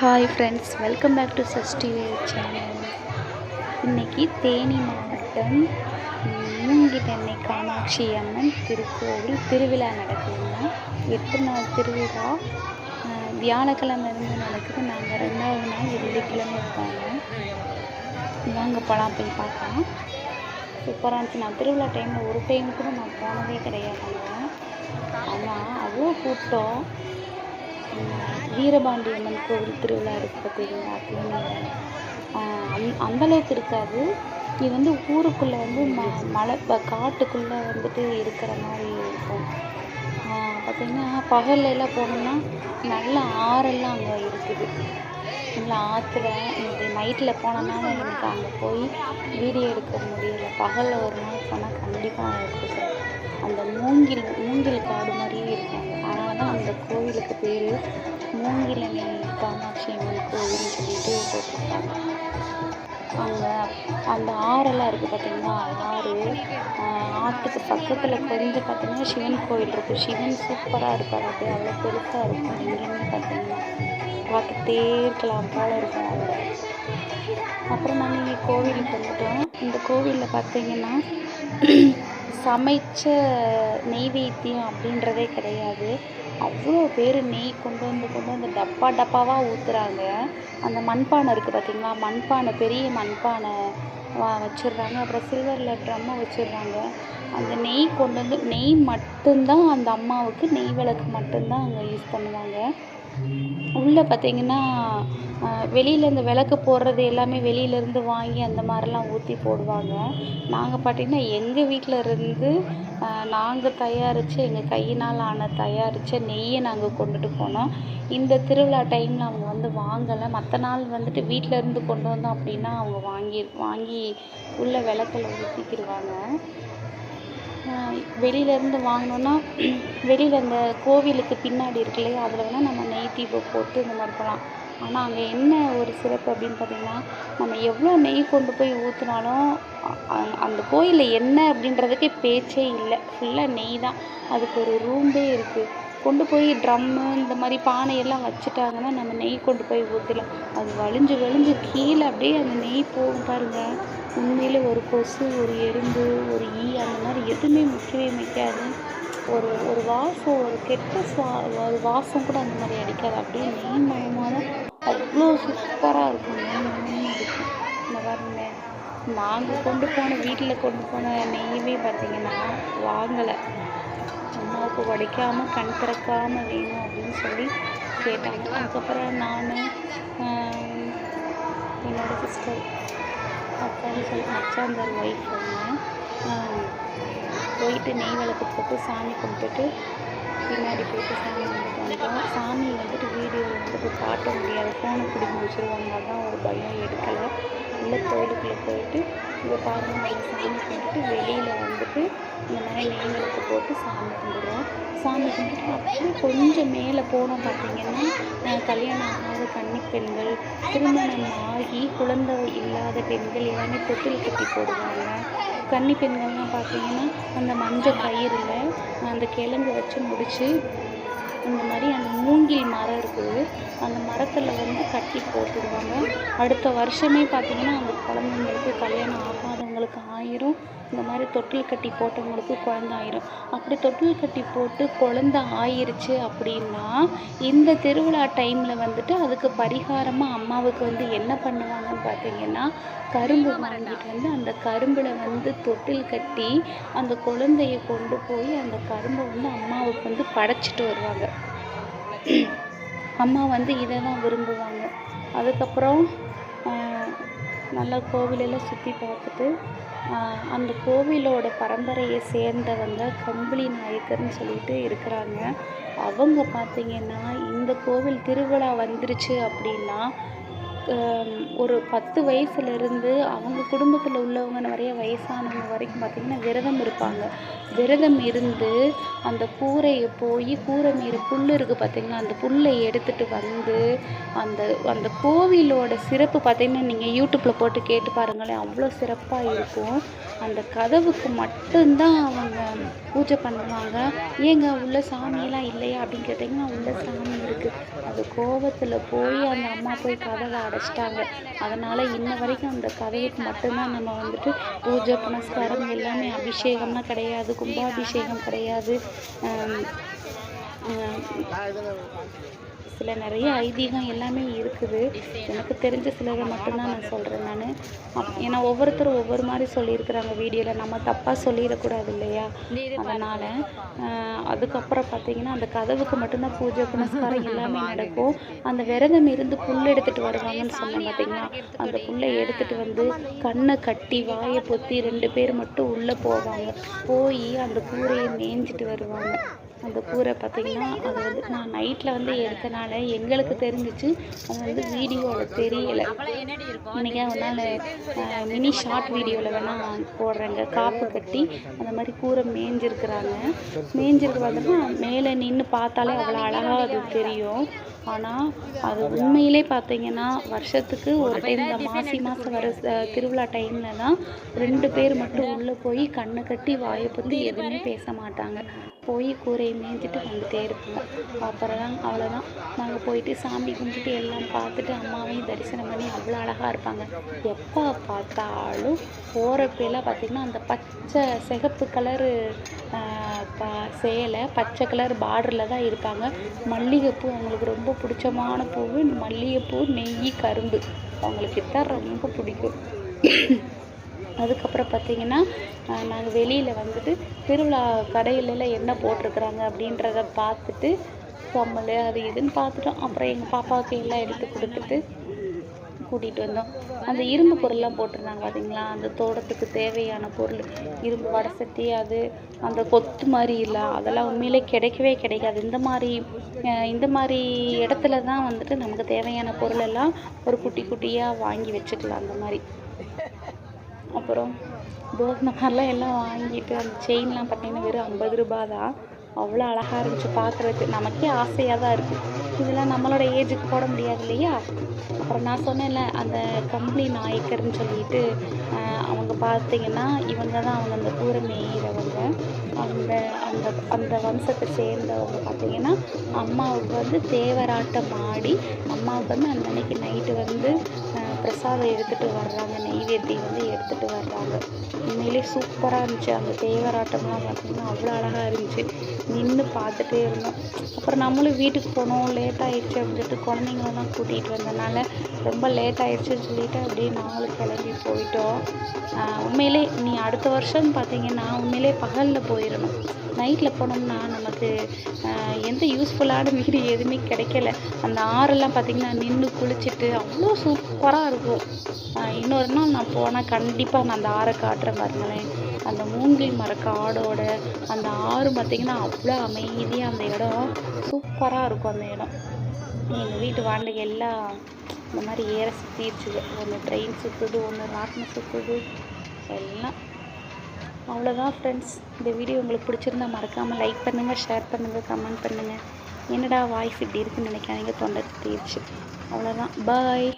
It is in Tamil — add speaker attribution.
Speaker 1: hi friends welcome back to Sashti channel இன்றைக்கி தேனி மாவட்டம் தென்னை காமாட்சி அம்மன் திருக்கோவில் திருவிழா நடக்குதுங்க எட்டு நாள் திருவிழா வியாழக்கிழமை இருந்து நடக்குது நாங்கள் ரெண்டாவது நாள் வெள்ளிக்கிழமை இருக்காங்க வாங்க போகலாம் போய் பார்க்கலாம் சூப்பராக இருந்துச்சு நான் திருவிழா டைமில் ஒரு டைம் கூட நான் போனதே கிடையாது ஆனால் அவ்வளோ கூட்டம் வீரபாண்டி அம்மன் கோவில் திருவிழா இருக்குது பார்த்தீங்களா அப்படின்னு அந்தளவுக்கு இருக்காது இது வந்து ஊருக்குள்ளே வந்து ம மலை காட்டுக்குள்ளே வந்துட்டு இருக்கிற மாதிரி இருக்கும் பார்த்திங்கன்னா பகல்ல எல்லாம் போனோம்னா நல்ல ஆறெல்லாம் அங்கே இருக்குது நல்லா ஆற்றுல இன்னைக்கு நைட்டில் போனனால எனக்கு அங்கே போய் வீடியோ எடுக்க முடியல பகலில் ஒரு நாள் போனால் கண்டிப்பாக எடுத்துக்கிறேன் அந்த மூங்கில் மூங்கில் காடு மாதிரியே இருக்கும் அதனால தான் அந்த கோவிலுக்கு பேர் மூங்கிலணி காமாட்சி அம்மன் கோவில்னு சொல்லிட்டு போட்டிருக்காங்க அங்கே அந்த ஆறெல்லாம் இருக்குது பார்த்தீங்கன்னா ஆறு ஆற்றுக்கு பக்கத்தில் கொஞ்சம் பார்த்தீங்கன்னா சிவன் கோவில் இருக்குது சிவன் சூப்பராக இருப்பார் அது அவ்வளோ பெருசாக இருக்கும் எங்கேயுமே பார்த்தீங்கன்னா பார்த்துட்டே இருக்கலாம் இருக்கும் அதில் அப்புறம் நாங்கள் இங்கே கோவிலுக்கு வந்துட்டோம் இந்த கோவிலில் பார்த்தீங்கன்னா சமைச்ச நெய்வேத்தியம் அப்படின்றதே கிடையாது அவ்வளோ பேர் நெய் கொண்டு வந்து கொண்டு வந்து டப்பா டப்பாவாக ஊற்றுறாங்க அந்த மண்பானை இருக்குது பார்த்திங்களா மண்பானை பெரிய மண்பானை வச்சிடுறாங்க அப்புறம் சில்வரில் ட்ரம்மை வச்சுடுறாங்க அந்த நெய் கொண்டு வந்து நெய் மட்டும்தான் அந்த அம்மாவுக்கு நெய் விளக்கு மட்டும்தான் அங்கே யூஸ் பண்ணுவாங்க உள்ளே பார்த்தீங்கன்னா வெளியில் இந்த விளக்கு போடுறது எல்லாமே வெளியிலேருந்து வாங்கி அந்த மாதிரிலாம் ஊற்றி போடுவாங்க நாங்கள் பார்த்தீங்கன்னா எங்கள் வீட்டில் இருந்து நாங்கள் தயாரித்து எங்கள் கையினால் ஆன தயாரித்த நெய்யை நாங்கள் கொண்டுட்டு போனோம் இந்த திருவிழா டைமில் அவங்க வந்து வாங்கலை மற்ற நாள் வந்துட்டு வீட்டிலேருந்து கொண்டு வந்தோம் அப்படின்னா அவங்க வாங்கி வாங்கி உள்ள விளக்கில் ஊற்றிக்கிடுவாங்க வெளியிலேருந்து வாங்கினோன்னா வெளியில் இந்த கோவிலுக்கு பின்னாடி இருக்கு இல்லையா அதில் வேணால் நம்ம நெய் தீபம் போட்டு இந்த மாதிரி பண்ணலாம் ஆனால் அங்கே என்ன ஒரு சிறப்பு அப்படின்னு பார்த்திங்கன்னா நம்ம எவ்வளோ நெய் கொண்டு போய் ஊற்றினாலும் அந்த கோயிலில் என்ன அப்படின்றதுக்கு பேச்சே இல்லை ஃபுல்லாக நெய் தான் அதுக்கு ஒரு ரூம்பே இருக்குது கொண்டு போய் ட்ரம்மு இந்த மாதிரி பானையெல்லாம் வச்சுட்டாங்கன்னா நம்ம நெய் கொண்டு போய் ஊற்றலாம் அது வலிஞ்சு வலிஞ்சு கீழே அப்படியே அந்த நெய் போகும் பாருங்கள் உண்மையில் ஒரு கொசு ஒரு எறும்பு ஒரு ஈ அந்த மாதிரி எதுவுமே முக்கியமே முக்காது ஒரு ஒரு வாசம் ஒரு கெட்ட சுவா ஒரு வாசம் கூட அந்த மாதிரி அடிக்காது அப்படியே நெய் மயமாக அவ்வளோ சூப்பராக இருக்கும் நெய் இருக்கும் இந்த மாதிரி நாங்கள் கொண்டு போன வீட்டில் கொண்டு போன நெய்யுமே பார்த்தீங்கன்னா வாங்கலை மாவுக்கு உடைக்காமல் கண் திறக்காமல் வேணும் அப்படின்னு சொல்லி கேட்டாங்க அதுக்கப்புறம் நான் என்னோடய சிஸ்டர் அக்கான்னு சொல்லி அச்சாந்தார் ஒய்ஃப் ஒன்று போயிட்டு நெய் விளக்கு போட்டு சாமி கும்பிட்டுட்டு பின்னாடி போயிட்டு சாமி வந்துட்டு வந்தோம் சாமி வந்துட்டு வீடியோ வந்துட்டு காட்ட முடியாது ஃபோனை பிடிங்கி வச்சுருவாங்க தான் ஒரு பயம் எடுக்கலை உள்ள கோயிலுக்குள்ளே போயிட்டு இங்கே பாருங்கள் சாமி கும்பிட்டு வெளியில் வந்துட்டு இந்த மாதிரி ஏங்களுக்கு போட்டு சாமி கும்பிடுவோம் சாமி கும்பிட்டு அப்புறம் கொஞ்சம் மேலே போனோம் பார்த்தீங்கன்னா கல்யாணம் ஆகாத கன்னி பெண்கள் திருமணம் ஆகி குழந்தை இல்லாத பெண்கள் எல்லாமே தொட்டில் கட்டி போடுவாங்க கன்னி பெண்கள்லாம் பார்த்தீங்கன்னா அந்த மஞ்சள் பயிரில் அந்த கிழங்கு வச்சு முடித்து இந்த மாதிரி அந்த மூங்கில் மர போது அந்த மரத்தில் வந்து கட்டி போட்டுடுவாங்க அடுத்த வருஷமே பார்த்திங்கன்னா அந்த குழந்தைங்களுக்கு கல்யாணம் ஆகாதவங்களுக்கு ஆயிரும் இந்த மாதிரி தொட்டில் கட்டி போட்டவங்களுக்கு குழந்த ஆயிரும் அப்படி தொட்டில் கட்டி போட்டு குழந்த ஆயிருச்சு அப்படின்னா இந்த திருவிழா டைமில் வந்துட்டு அதுக்கு பரிகாரமாக அம்மாவுக்கு வந்து என்ன பண்ணுவாங்கன்னு பார்த்தீங்கன்னா கரும்பு வாங்கிட்டு வந்து அந்த கரும்பில் வந்து தொட்டில் கட்டி அந்த குழந்தைய கொண்டு போய் அந்த கரும்பை வந்து அம்மாவுக்கு வந்து படைச்சிட்டு வருவாங்க அம்மா வந்து இதை தான் விரும்புவாங்க அதுக்கப்புறம் நல்ல கோவிலெல்லாம் சுற்றி பார்த்துட்டு அந்த கோவிலோட பரம்பரையை சேர்ந்தவங்க கம்பளி நாயக்கர்னு சொல்லிட்டு இருக்கிறாங்க அவங்க பார்த்திங்கன்னா இந்த கோவில் திருவிழா வந்துருச்சு அப்படின்னா ஒரு பத்து வயசுலேருந்து அவங்க குடும்பத்தில் உள்ளவங்க நிறைய வயசானவங்க வரைக்கும் பார்த்திங்கன்னா விரதம் இருப்பாங்க விரதம் இருந்து அந்த கூரையை போய் கூரை மீறி புல் இருக்குது பார்த்திங்கன்னா அந்த புல்லை எடுத்துகிட்டு வந்து அந்த அந்த கோவிலோட சிறப்பு பார்த்திங்கன்னா நீங்கள் யூடியூப்பில் போட்டு கேட்டு பாருங்களேன் அவ்வளோ சிறப்பாக இருக்கும் அந்த கதவுக்கு மட்டும்தான் அவங்க பூஜை பண்ணுவாங்க ஏங்க உள்ள சாமியெல்லாம் இல்லையா அப்படின்னு கேட்டிங்கன்னா உள்ள சாமி இருக்குது அது கோவத்தில் போய் அந்த அம்மா போய் கதவை வச்சிட்டாங்க அதனால் இன்ன வரைக்கும் அந்த கதைக்கு மட்டும்தான் நம்ம வந்துட்டு பூஜை புனஸ்காரம் எல்லாமே அபிஷேகம்னா கிடையாது கும்பாபிஷேகம் கிடையாது சில நிறைய ஐதீகம் எல்லாமே இருக்குது எனக்கு தெரிஞ்ச சிலதை மட்டும்தான் நான் சொல்கிறேன் நான் ஏன்னா ஒவ்வொருத்தரும் ஒவ்வொரு மாதிரி சொல்லியிருக்கிறாங்க வீடியோவில் நம்ம தப்பாக சொல்லிடக்கூடாது இல்லையா அதனால் அதுக்கப்புறம் பார்த்திங்கன்னா அந்த கதவுக்கு மட்டும்தான் பூஜை புனஸ்காரம் எல்லாமே நடக்கும் அந்த விரதம் இருந்து புல் எடுத்துகிட்டு வருவாங்கன்னு சொன்னேன் பார்த்தீங்கன்னா அந்த புல்லை எடுத்துகிட்டு வந்து கண்ணை கட்டி வாயை பொத்தி ரெண்டு பேர் மட்டும் உள்ளே போவாங்க போய் அந்த கூரையை மேய்ஞ்சிட்டு வருவாங்க அந்த கூரை பார்த்திங்கன்னா அது வந்து நான் நைட்டில் வந்து எடுத்தேன் அதனால் எங்களுக்கு தெரிஞ்சிச்சு அது வந்து வீடியோவில் தெரியலை இன்றைக்கி அதனால் மினி ஷார்ட் வீடியோவில் வேணால் போடுறேங்க காப்பு கட்டி அந்த மாதிரி கூரை மேய்ஞ்சிருக்கிறாங்க மேய்ஞ்சிருக்கு பார்த்தோன்னா மேலே நின்று பார்த்தாலே அவ்வளோ அழகாக அது தெரியும் ஆனால் அது உண்மையிலே பார்த்தீங்கன்னா வருஷத்துக்கு ஒரு டைம் இந்த மாசி மாதம் வர திருவிழா டைமில் தான் ரெண்டு பேர் மட்டும் உள்ளே போய் கண்ணை கட்டி வாயை பற்றி எதுவுமே பேச மாட்டாங்க போய் கூரையை மேய்ஞ்சிட்டு வந்துகிட்டே இருப்பாங்க அப்புறம் தான் அவ்வளோதான் நாங்கள் போயிட்டு சாமி கும்பிட்டு எல்லாம் பார்த்துட்டு அம்மாவையும் தரிசனம் பண்ணி அவ்வளோ அழகாக இருப்பாங்க எப்போ பார்த்தாலும் போகிறப்பெல்லாம் பார்த்திங்கன்னா அந்த பச்சை சிகப்பு கலரு சேலை பச்சை கலர் பார்டரில் தான் இருப்பாங்க மல்லிகைப்பூ அவங்களுக்கு ரொம்ப பிடிச்சமான பூவு மல்லிகைப்பூ நெய் கரும்பு அவங்களுக்கு தான் ரொம்ப பிடிக்கும் அதுக்கப்புறம் பார்த்திங்கன்னா நாங்கள் வெளியில் வந்துட்டு திருவிழா கடையிலலாம் என்ன போட்டிருக்கிறாங்க அப்படின்றத பார்த்துட்டு கம்மல் அது இதுன்னு பார்த்துட்டோம் அப்புறம் எங்கள் பாப்பாவுக்கு எல்லாம் எடுத்து கொடுத்துட்டு கூட்டிகிட்டு வந்தோம் அந்த இரும்பு பொருள்லாம் போட்டிருந்தாங்க பார்த்தீங்களா அந்த தோட்டத்துக்கு தேவையான பொருள் இரும்பு வடை சட்டி அது அந்த கொத்து மாதிரி இல்லை அதெல்லாம் உண்மையிலே கிடைக்கவே கிடைக்காது இந்த மாதிரி இந்த மாதிரி இடத்துல தான் வந்துட்டு நமக்கு தேவையான பொருள் எல்லாம் ஒரு குட்டி குட்டியாக வாங்கி வச்சுக்கலாம் அந்த மாதிரி அப்புறம் தோசை மாதிரிலாம் எல்லாம் வாங்கிட்டு அந்த செயின்லாம் பார்த்தீங்கன்னா வெறும் ஐம்பது ரூபா தான் அவ்வளோ அழகாக இருந்துச்சு பார்க்குறதுக்கு நமக்கே ஆசையாக தான் இருக்குது இதெல்லாம் நம்மளோட ஏஜுக்கு போட முடியாது இல்லையா அப்புறம் நான் சொன்னேன்ல அந்த கம்பளி நாயக்கர்னு சொல்லிட்டு அவங்க பார்த்தீங்கன்னா இவங்க தான் அவங்க அந்த கூரை மேயிறவங்க அந்த அந்த அந்த வம்சத்தை சேர்ந்தவங்க பார்த்திங்கன்னா அம்மாவுக்கு வந்து தேவராட்டம் ஆடி அம்மாவுக்கு வந்து அந்த அன்னைக்கு நைட்டு வந்து பிரசாதம் எடுத்துகிட்டு வர்றாங்க நெய்வேத்தியம் வந்து எடுத்துகிட்டு வர்றாங்க உண்மையிலே சூப்பராக இருந்துச்சு அந்த தேவராட்டம்லாம் பார்த்திங்கன்னா அவ்வளோ அழகாக இருந்துச்சு நின்று பார்த்துட்டே இருந்தோம் அப்புறம் நம்மளும் வீட்டுக்கு போனோம் லேட் ஆகிடுச்சு அப்படின்ட்டு குழந்தைங்களெல்லாம் கூட்டிகிட்டு வந்தனால ரொம்ப லேட் ஆகிடுச்சுன்னு சொல்லிட்டு அப்படியே நாங்களும் கிளம்பி போயிட்டோம் உண்மையிலே நீ அடுத்த வருஷம்னு பார்த்தீங்கன்னா உண்மையிலே பகலில் போயிடணும் நைட்டில் போனோம்னா நமக்கு எந்த யூஸ்ஃபுல்லான வீடு எதுவுமே கிடைக்கல அந்த ஆறெல்லாம் பார்த்திங்கன்னா நின்று குளிச்சுட்டு அவ்வளோ சூப்பராக இருக்கும் இன்னொரு நாள் நான் போனால் கண்டிப்பாக நான் அந்த ஆறை காட்டுறேன் பாருங்களேன் அந்த மூங்கில் மர காடோட அந்த ஆறு பார்த்திங்கன்னா அவ்வளோ அமைதியாக அந்த இடம் சூப்பராக இருக்கும் அந்த இடம் எங்கள் வீட்டு வாடகை எல்லாம் இந்த மாதிரி ஏற சுற்றிடுச்சு ஒன்று ட்ரெயின் சுற்றுது ஒன்று ராட்டினம் சுற்றுது எல்லாம் அவ்வளோதான் ஃப்ரெண்ட்ஸ் இந்த வீடியோ உங்களுக்கு பிடிச்சிருந்தா மறக்காமல் லைக் பண்ணுங்கள் ஷேர் பண்ணுங்கள் கமெண்ட் பண்ணுங்கள் என்னடா வாய்ஸ் இப்படி இருக்குன்னு நினைக்காதீங்க தொண்டை தீர்ச்சி அவ்வளோதான் பாய்